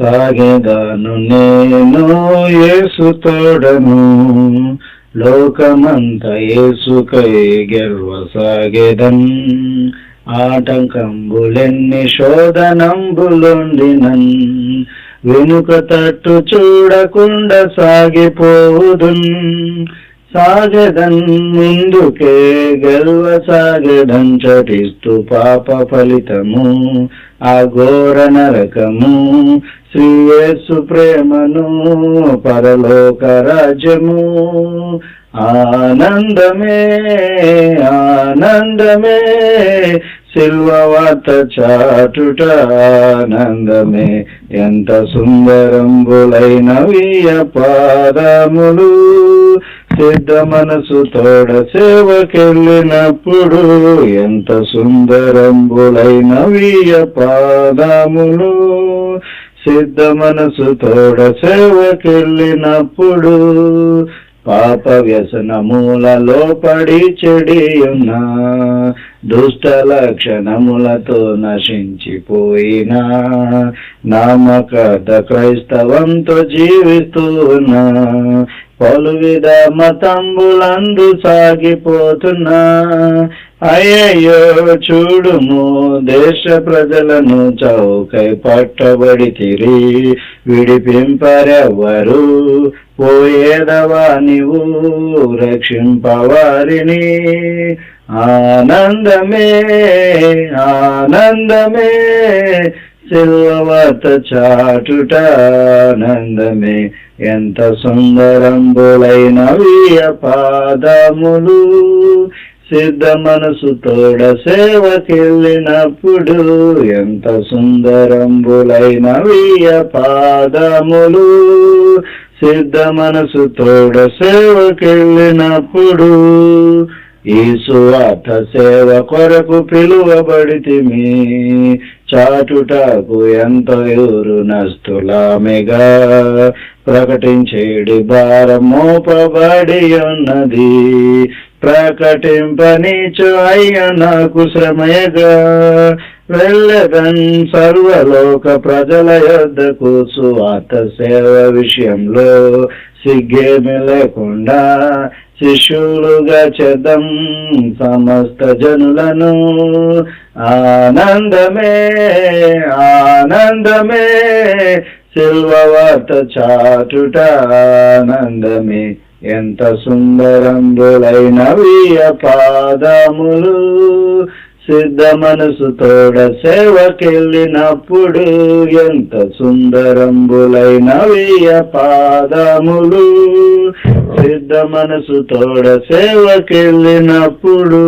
సాగెదాను నేను యేసు తోడను. లోకమంత యేసుకై గెల్వ సాగెదన్ ఆటంకంబులెన్ని శోధనంబులుండినన్. వెనుక తట్టు చూడకుండా సాగిపోదున్ సాగదన్ ముందుకే గెల్వ సాగదన్ చటిస్తు పాప ఫలితము ఆ ఘోర నరకము. శ్రీయేసు ప్రేమను పరలోక రాజ్యము. ఆనందమే ఆనందమే సిల్వవాత చాటుట ఆనందమే. ఎంత సుందరంబులైన వీయ పాదములు. సిద్ధ మనసు తోడ సేవకెళ్ళినప్పుడు ఎంత సుందరంబులైన వీయ పాదములు. సిద్ధ మనసు తోడ సేవకెళ్ళినప్పుడు పాప వ్యసనములలో పడి చెడి దుష్ట లక్షణములతో నశించిపోయిన నామకత క్రైస్తవంతో జీవిస్తున్నా పలు విధ మతంబులందు సాగిపోతున్నా అయ్యయ్యో చూడుము దేశ ప్రజలను చౌకై పట్టబడి తిరి విడిపింపరెవ్వరు పోయేదవా నీవు రక్షింపవారిని. ఆనందమే ఆనందమే సిల్వత చాటుట ఆనందమే ఎంత సుందరంబులైన వీయ పాదములు. సిద్ధ మనసు తోడ సేవకెళ్ళినప్పుడు ఎంత సుందరంబులైన వీయ పాదములు. సిద్ధ మనసు తోడ సేవకెళ్ళినప్పుడు ఈ సువార్త సేవ కొరకు పిలువబడితిమి. చాటుటకు ఎంత ఎవరు నస్తులామెగా. ప్రకటించేడి భారమోపబడి ఉన్నది. ప్రకటింపనిచు అయ్య నాకు శ్రమయగా. వెళ్ళదన్ సర్వలోక ప్రజల యొద్దకు సువార్త సేవ విషయంలో సిగ్గేమి లేకుండా శిష్యులుగా చెదం సమస్త జనులను. ఆనందమే ఆనందమే సిల్వవార్త చాటుట ఆనందమే. ఎంత సుందరంబులైన వీయ పాదములు. సిద్ధ మనసు తోడ సేవకెళ్ళినప్పుడు ఎంత సుందరంబులైన వీయ పాదములు. సిద్ధ మనసు తోడ సేవకెళ్ళినప్పుడు